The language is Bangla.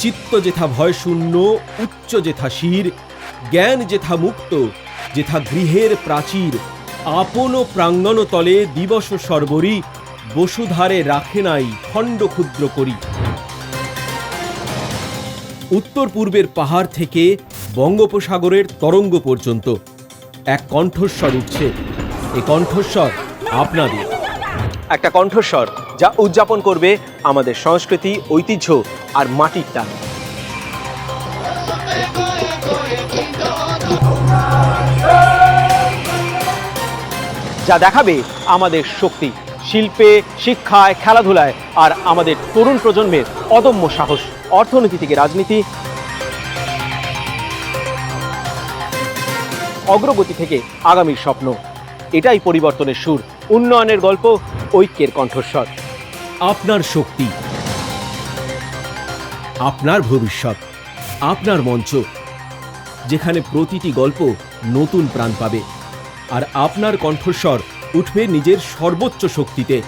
চিত্ত যেথা ভয় শূন্য উচ্চ যেথা শির, জ্ঞান যেথা মুক্ত, যেথা গৃহের প্রাচীর, আপন প্রাঙ্গণ তলে দিবস সর্বরি, বসুধারে রাখে নাই খণ্ড ক্ষুদ্র করি। উত্তর পূর্বের পাহাড় থেকে বঙ্গোপসাগরের তরঙ্গ পর্যন্ত। এক কণ্ঠস্বর উঠছে। এ কণ্ঠস্বর আপনাদের। একটা কণ্ঠস্বর যা উদযাপন করবে আমাদের সংস্কৃতি, ঐতিহ্য আর মাটির টান। যা দেখাবে আমাদের শক্তি, শিল্পে, শিক্ষায়, খেলাধুলায় আর আমাদের তরুণ প্রজন্মের অদম্য সাহস, অর্থনীতি থেকে রাজনীতি। অগ্রগতি থেকে আগামীর স্বপ্ন। এটাই পরিবর্তনের সুর। উন্নয়নের গল্প ঐক্যের কণ্ঠস্বর। আপনার শক্তি, আপনার ভবিষ্যৎ, আপনার মঞ্চ, যেখানে প্রতিটি গল্প নতুন প্রাণ পাবে। আর আপনার কণ্ঠস্বর উঠবে নিজের সর্বোচ্চ শক্তিতে।